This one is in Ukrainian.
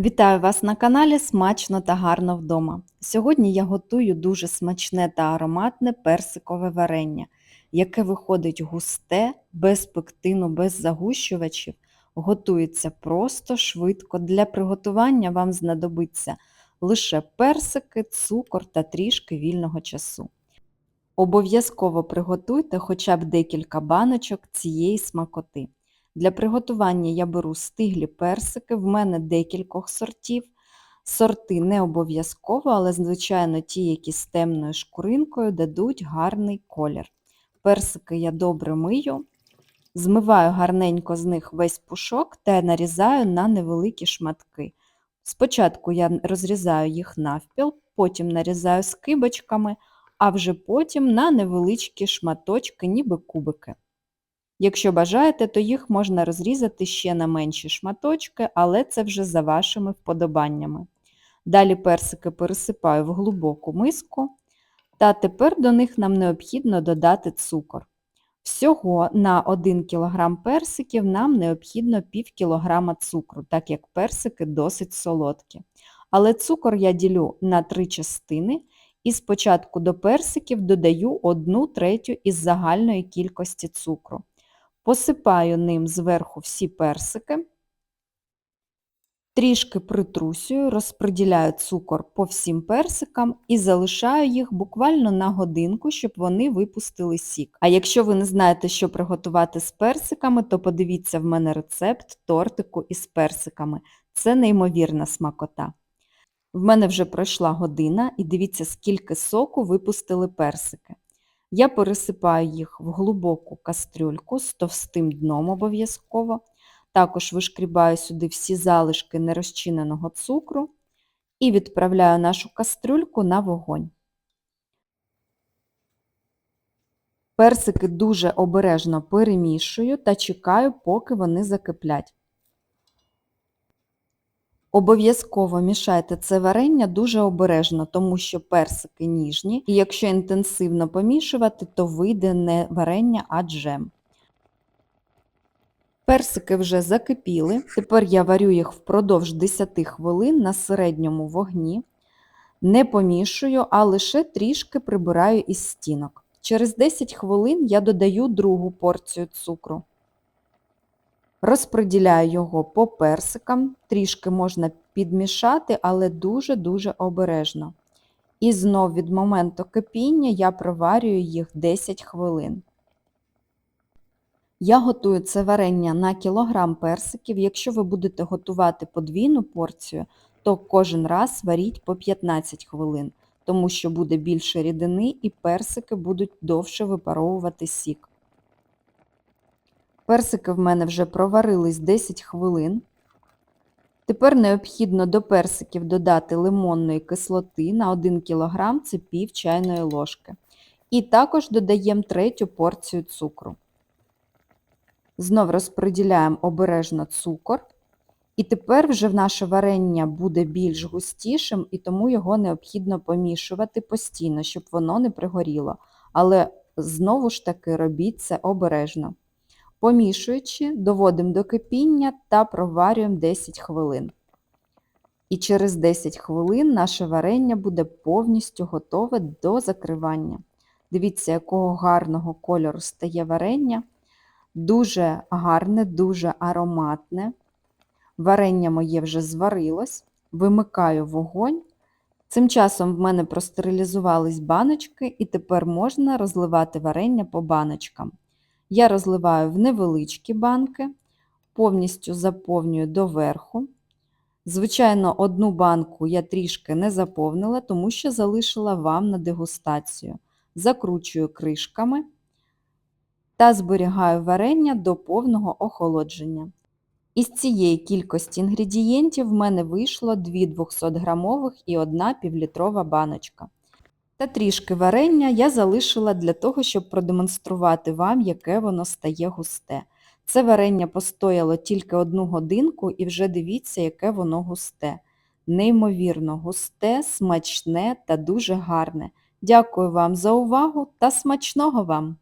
Вітаю вас на каналі Смачно та гарно вдома. Сьогодні я готую дуже смачне та ароматне персикове варення, яке виходить густе, без пектину, без загущувачів. Готується просто, швидко. Для приготування вам знадобиться лише персики, цукор та трішки вільного часу. Обов'язково приготуйте хоча б декілька баночок цієї смакоти. Для приготування я беру стиглі персики, в мене декількох сортів. Сорти не обов'язково, але, звичайно, ті, які з темною шкуринкою, дадуть гарний колір. Персики я добре мию, змиваю гарненько з них весь пушок та нарізаю на невеликі шматки. Спочатку я розрізаю їх навпіл, потім нарізаю скибочками, а вже потім на невеличкі шматочки, ніби кубики. Якщо бажаєте, то їх можна розрізати ще на менші шматочки, але це вже за вашими вподобаннями. Далі персики пересипаю в глибоку миску, та тепер до них нам необхідно додати цукор. Всього на 1 кг персиків нам необхідно пів кілограма цукру, так як персики досить солодкі. Але цукор я ділю на три частини і спочатку до персиків додаю 1 третю із загальної кількості цукру. Посипаю ним зверху всі персики, трішки притрусюю, розподіляю цукор по всім персикам і залишаю їх буквально на годинку, щоб вони випустили сік. А якщо ви не знаєте, що приготувати з персиками, то подивіться в мене рецепт тортику із персиками. Це неймовірна смакота. В мене вже пройшла година і дивіться, скільки соку випустили персики. Я пересипаю їх в глибоку кастрюльку з товстим дном обов'язково. Також вишкрібаю сюди всі залишки нерозчиненого цукру і відправляю нашу кастрюльку на вогонь. Персики дуже обережно перемішую та чекаю, поки вони закиплять. Обов'язково мішайте це варення дуже обережно, тому що персики ніжні, і якщо інтенсивно помішувати, то вийде не варення, а джем. Персики вже закипіли. Тепер я варю їх впродовж 10 хвилин на середньому вогні. Не помішую, а лише трішки прибираю із стінок. Через 10 хвилин я додаю другу порцію цукру. Розподіляю його по персикам, трішки можна підмішати, але дуже-дуже обережно. І знов від моменту кипіння я проварюю їх 10 хвилин. Я готую це варення на кілограм персиків. Якщо ви будете готувати подвійну порцію, то кожен раз варіть по 15 хвилин, тому що буде більше рідини і персики будуть довше випаровувати сік. Персики в мене вже проварились 10 хвилин. Тепер необхідно до персиків додати лимонної кислоти на 1 кг це пів чайної ложки. І також додаємо третю порцію цукру. Знов розподіляємо обережно цукор. І тепер вже наше варення буде більш густішим, і тому його необхідно помішувати постійно, щоб воно не пригоріло. Але знову ж таки робіть це обережно. Помішуючи, доводимо до кипіння та проварюємо 10 хвилин. І через 10 хвилин наше варення буде повністю готове до закривання. Дивіться, якого гарного кольору стає варення. Дуже гарне, дуже ароматне. Варення моє вже зварилось, вимикаю вогонь. Цим часом в мене простерилізувались баночки, і тепер можна розливати варення по баночкам. Я розливаю в невеличкі банки, повністю заповнюю доверху. Звичайно, одну банку я трішки не заповнила, тому що залишила вам на дегустацію. Закручую кришками та зберігаю варення до повного охолодження. Із цієї кількості інгредієнтів в мене вийшло 2 200 грамових і 1 півлітрова баночка. Та трішки варення я залишила для того, щоб продемонструвати вам, яке воно стає густе. Це варення постояло тільки одну годинку і вже дивіться, яке воно густе. Неймовірно густе, смачне та дуже гарне. Дякую вам за увагу та смачного вам!